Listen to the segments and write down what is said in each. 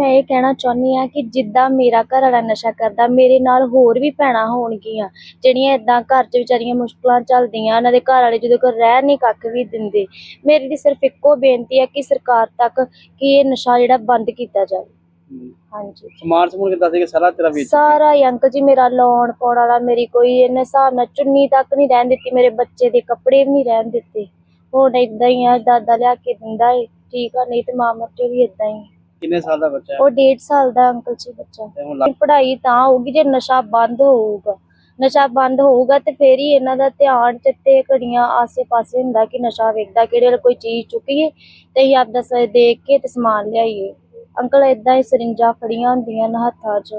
ਮੈਂ ਇਹ ਕਹਿਣਾ ਚਾਹੁੰਦੀ ਆ ਕਿ ਜਿੱਦਾਂ ਮੇਰਾ ਘਰ ਵਾਲਾ ਨਸ਼ਾ ਕਰਦਾ ਮੇਰੇ ਨਾਲ ਹੋਰ ਵੀ ਭੈਣਾਂ ਹੋਣਗੀਆਂ ਜਿਹੜੀਆਂ ਇਦਾਂ ਘਰ 'ਚ ਵਿਚਾਰੀਆਂ ਮੁਸ਼ਕਲਾਂ ਚੱਲਦੀਆਂ ਉਹਨਾਂ ਦੇ ਘਰ ਵਾਲੇ ਜਦੋਂ ਕੋਈ ਰਹਿ ਨਹੀਂ ਕੱਖ ਵੀ ਦਿੰਦੇ। ਮੇਰੀ ਦੀ ਸਿਰਫ ਇੱਕੋ ਬੇਨਤੀ ਹੈ ਕਿ ਸਰਕਾਰ ਤੱਕ ਕਿ ਇਹ ਨਸ਼ਾ ਜਿਹੜਾ ਬੰਦ ਕੀਤਾ ਜਾਵੇ। ਹਾਂਜੀ। ਸਮਾਨ ਸਮੂਨ ਕਿੱਦਾਂ ਸੀ ਕਿ ਸਾਰਾ ਤੇਰਾ ਵੇਚ ਸਾਰਾ ਹੀ ਅੰਕਲ ਜੀ ਮੇਰਾ ਲਾਉਣ ਪਾਉਣ ਵਾਲਾ ਮੇਰੀ ਕੋਈ ਇਹਨੇ ਹਿਸਾਬ ਨਾਲ ਚੁੰਨੀ ਤੱਕ ਨਹੀਂ ਰਹਿਣ ਦਿੱਤੀ ਮੇਰੇ ਬੱਚੇ ਦੇ ਕੱਪੜੇ ਵੀ ਨਹੀਂ ਰਹਿਣ ਦਿੱਤੇ। ਹੁਣ ਇਦਾਂ ਹੀ ਆ ਦਾਦਾ ਲਿਆ ਕੇ ਦਿੰਦਾ ਏ ਠੀਕ ਆ ਨਹੀਂ ਤੇ ਮਾਂ ਮਰਚੇ ਵੀ ਇਦਾਂ ਹੀ ਕਿੰਨੇ ਸਾਲ ਦਾ ਬੱਚਾ ਹੈ? ਉਹ 1.5 ਸਾਲ ਦਾ ਅੰਕਲ ਜੀ ਬੱਚਾ। ਤੇ ਹੁਣ ਲੱਗ- ਪੜ੍ਹਾਈ ਤਾਂ ਹੋਊਗੀ ਜੇ ਨਸ਼ਾ ਬੰਦ ਹੋਊਗਾ। ਨਸ਼ਾ ਬੰਦ ਹੋਊਗਾ ਤੇ ਫੇਰ ਹੀ ਇਹਨਾਂ ਦਾ ਧਿਆਨ ਚਿੱਤੇ ਘੜੀਆਂ ਆਸੇ-ਪਾਸੇ ਹੁੰਦਾ ਕਿ ਨਸ਼ਾ ਵੇਚਦਾ ਕਿਹੜੇ ਵੇਲੇ ਕੋਈ ਚੀਜ਼ ਚੁੱਕੀਏ ਤੇ ਅਸੀਂ ਆਪਦਾ ਸ ਦੇਖ ਕੇ ਤੇ ਸਮਾਨ ਲਿਆਈਏ। ਅੰਕਲ ਇਦਾਂ ਹੀ ਸਰਿੰਜਾਂ ਫੜੀਆਂ ਹੁੰਦੀਆਂ ਨੇ ਹੱਥਾਂ 'ਚ।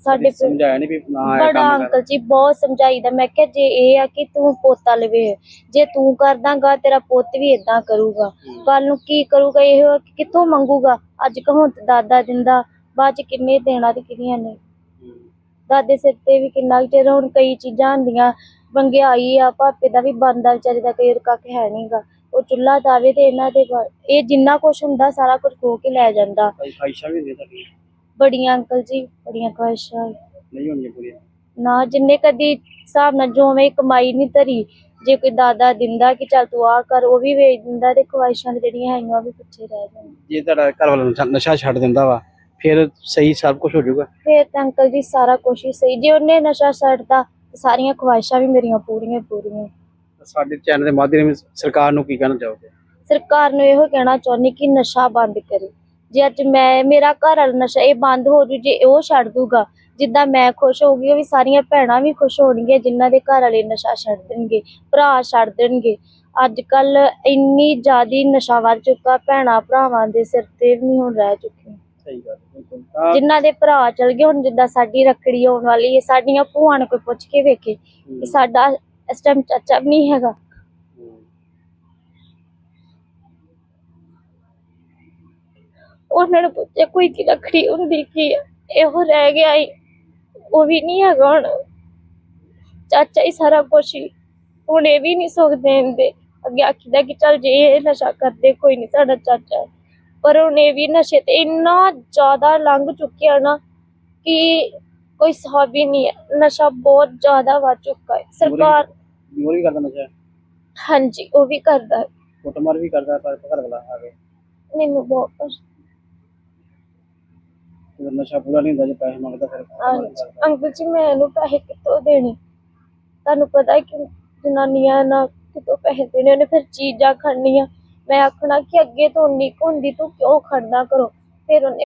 ਸਾਡੇ ਪਿੰਡ- ਸਮਝਾਇਆ ਨਹੀਂ ਵੀ ਨਾ ਇਹ ਬੜਾ ਕੰਮ ਕਰ। ਅੰਕਲ ਜੀ ਬਹੁਤ ਸਮਝਾਈਦਾ। ਮੈਂ ਕਿਹਾ ਜੇ ਇਹ ਆ ਕਿ ਤੂੰ ਪੋਤਾ ਲਵੇ ਜੇ ਤੂੰ ਕਰਦਾਂਗਾ ਤੇਰਾ ਪੁੱਤ ਵੀ ਇਦਾਂ ਕਰੂਗਾ। ਕੱਲ ਨੂੰ ਕੀ ਕਰੂਗਾ ਇਹ ਆ ਕਿ ਕਿੱਥੋਂ ਮੰਗੂਗਾ? ਅੱਜ ਕਹੋਂ ਦਾਦਾ ਦਿੰਦਾ ਬਾਅਦ ਚ ਕਿੰਨੇ ਦੇਣਾ ਤੇ ਕਿੰਨੀਆਂ ਨੇ ਦਾਦੇ ਸਿਰ ਤੇ ਵੀ ਕਿੰਨਾ ਕੁ ਚਿਰ ਹੁਣ ਕਈ ਚੀਜ਼ਾਂ ਹੁੰਦੀਆਂ ਵੰਗਿਆਈ ਆ ਭਾਪੇ ਦਾ ਵੀ ਬੰਦਾ ਵਿਚਾਰੇ ਦਾ ਕਈ ਕੱਖ ਹੈ ਨਹੀਂਗਾ ਉਹ ਚੁੱਲ੍ਹਾ ਦਾਵੇ ਤੇ ਇਹਨਾਂ ਦੇ ਇਹ ਜਿੰਨਾ ਕੁਛ ਹੁੰਦਾ ਸਾਰਾ ਕੁਝ ਖੋ ਕੇ ਲੈ ਜਾਂਦਾ। ਕਈ ਖਾਇਸ਼ਾਂ ਵੀ ਹੁੰਦੀਆਂ ਤੁਹਾਡੀਆਂ ਬੜੀਆਂ ਅੰਕਲ ਜੀ ਬੜੀਆਂ ਖੁਆਇਸ਼ਾਂ। ਨਹੀਂ ਹੋਣੀਆਂ ਪੂਰੀਆਂ? ਨਾ ਜਿੰਨੇ ਕਦੀ ਹਿਸਾਬ ਨਾਲ ਜੋਵੇਂ ਕਮਾਈ ਨਹੀਂ ਧਰੀ ਜੇ ਕੋਈ ਦਾਦਾ ਦਿੰਦਾ ਕਿ ਚੱਲ ਤੂੰ ਆ ਕਰ ਉਹ ਵੀ ਵੇਚ ਦਿੰਦਾ ਤੇ ਖਵਾਇਸ਼ਾਂ ਜਿਹੜੀਆਂ ਹੈਗੀਆਂ ਉਹ ਵੀ ਪਿੱਛੇ ਰਹਿ ਜਾਂਦੀਆਂ। ਜੇ ਤੁਹਾਡਾ ਘਰ ਵਾਲਾ ਨਸ਼ਾ- ਛੱਡ ਦਿੰਦਾ ਵਾ ਫਿਰ ਸਹੀ ਸਭ ਕੁਝ ਹੋ ਜਾਊਗਾ। ਫੇਰ ਤਾਂ ਅੰਕਲ ਜੀ ਸਾਰਾ ਹੀ ਸਹੀ। ਜੇ ਉਹਨੇ ਨਸ਼ਾ ਛੱਡਦਾ ਤੇ ਸਾਰੀਆਂ ਖਵਾਇਸ਼ਾਂ ਵੀ ਮੇਰੀਆਂ ਪੂਰੀਆਂ ਪੂਰੀਆਂ। ਸਾਡੇ ਚੈਨਲ ਦੇ ਮਾਧਿਅਮ ਸਰਕਾਰ ਨੂੰ ਕੀ ਕਹਿਣਾ ਚਾਹੋਗੇ? ਸਰਕਾਰ ਨੂੰ ਇਹੋ ਕਹਿਣਾ ਚਾਹੁੰਦੀ ਕਿ ਨਸ਼ਾ ਬੰਦ ਕਰੇ। ਜੇ ਅੱਜ ਮੈਂ ਮੇਰਾ ਘਰ ਵਾਲਾ ਨਸ਼ਾ ਇਹ ਬੰਦ ਹੋ ਜੂ ਜੇ ਉਹ ਛੱਡ ਦੂਗਾ ਜਿੱਦਾਂ ਮੈਂ ਖੁਸ਼ ਹੋਊਗੀ ਉਹ ਵੀ ਸਾਰੀਆਂ ਭੈਣਾਂ ਵੀ ਖੁਸ਼ ਹੋਣਗੀਆਂ ਜਿਨ੍ਹਾਂ ਦੇ ਘਰ ਵਾਲੇ ਨਸ਼ਾ ਛੱਡ ਦੇਣਗੇ ਭਰਾ ਛੱਡ ਦੇਣਗੇ। ਅੱਜ ਕੱਲ ਇੰਨੀ ਜ਼ਿਆਦੀ ਨਸ਼ਾ ਵੱਧ ਚੁੱਕਾ ਭੈਣਾਂ ਭਰਾਵਾਂ ਦੇ ਸਿਰ ਤੇ ਵੀ ਨਹੀਂ ਹੁਣ ਰਹਿ ਚੁੱਕੀਆਂ। ਸਹੀ ਗੱਲ ਬਿਲਕੁਲ। ਤਾਂ ਜਿਨ੍ਹਾਂ ਦੇ ਭਰਾ ਚਲ ਗਏ ਹੁਣ ਜਿੱਦਾਂ ਸਾਡੀ ਰੱਖੜੀ ਆਉਣ ਵਾਲੀ ਹੈ ਸਾਡੀਆਂ ਭੂਆ ਨੂੰ ਕੋਈ ਪੁੱਛ ਕੇ ਵੇਖੇ ਕਿ ਸਾਡਾ ਇਸ ਟਾਈਮ ਚਾਚਾ ਵੀ ਨਹੀਂ ਹੈਗਾ। ਉਹਨਾਂ ਨੂੰ ਪੁੱਛਿਆ ਕੋਈ ਕੀ ਰੱਖੜੀ ਹੁੰਦੀ ਕੀ ਇਹੋ ਰਹਿ ਗਿਆ ਈ। ਉਹ ਵੀ ਨਹੀਂ ਹੈਗਾ ਹੁਣ। ਚਾਚਾ ਹੀ ਸਾਰਾ ਕੁਛ ਹੀ ਹੁਣ ਇਹ ਵੀ ਨਹੀਂ ਸੁੱਖ ਦੇਂਦੇ ਅੱਗੇ ਆਖੀਦਾ ਕਿ ਚੱਲ ਜੇ ਇਹ ਨਸ਼ਾ ਕਰਦੇ ਕੋਈ ਨਹੀਂ ਸਾਡਾ ਚਾਚਾ। ਪਰ ਹੁਣ ਇਹ ਵੀ ਨਸ਼ੇ ਤੇ ਇੰਨਾ ਜ਼ਿਆਦਾ ਲੰਘ ਚੁੱਕਿਆ ਨਾ ਕਿ ਕੋਈ ਹਿਸਾਬ ਹੀ ਨਹੀਂ ਹੈ ਨਸ਼ਾ ਬਹੁਤ ਜ਼ਿਆਦਾ ਵੱਧ ਚੁੱਕਾ ਹੈ ਸਰਕਾਰ ਹੋਰ ਵੀ ਕਰਦਾ ਨਸ਼ਾ? ਹਾਂਜੀ ਉਹ ਵੀ ਕਰਦਾ। ਹੈ। ਕੁੱਟਮਾਰ ਵੀ ਕਰਦਾ ਪਰ ਘਰ ਵਾਲਾ ਆ ਮੈਨੂੰ ਬਹੁਤ ਜਦੋਂ ਨਸ਼ਾ ਪੂਰਾ ਨਹੀਂ ਹੁੰਦਾ ਜੇ ਪੈਸੇ ਮੰਗਦਾ ਫਿਰ। ਅੰਕਲ ਜੀ ਮੈਂ ਇਹਨੂੰ ਪੈਸੇ ਕਿੱਥੋਂ ਦੇਣੇ? ਤੁਹਾਨੂੰ ਪਤਾ ਹੈ ਕਿ ਜਨਾਨੀਆਂ ਨਾਲ ਕਿਤੋਂ ਪੈਸੇ ਦੇਣੇ ਉਹਨੇ ਫਿਰ ਚੀਜ਼ਾਂ ਖੜਨੀਆਂ ਮੈਂ ਆਖਣਾ ਕਿ ਅੱਗੇ ਤੋਂ ਉਨੀ ਕੁ ਹੁੰਦੀ ਤੂੰ ਕਿਉਂ ਖੜਨਾ ਕਰੋ? ਫਿਰ ਉਹਨੇ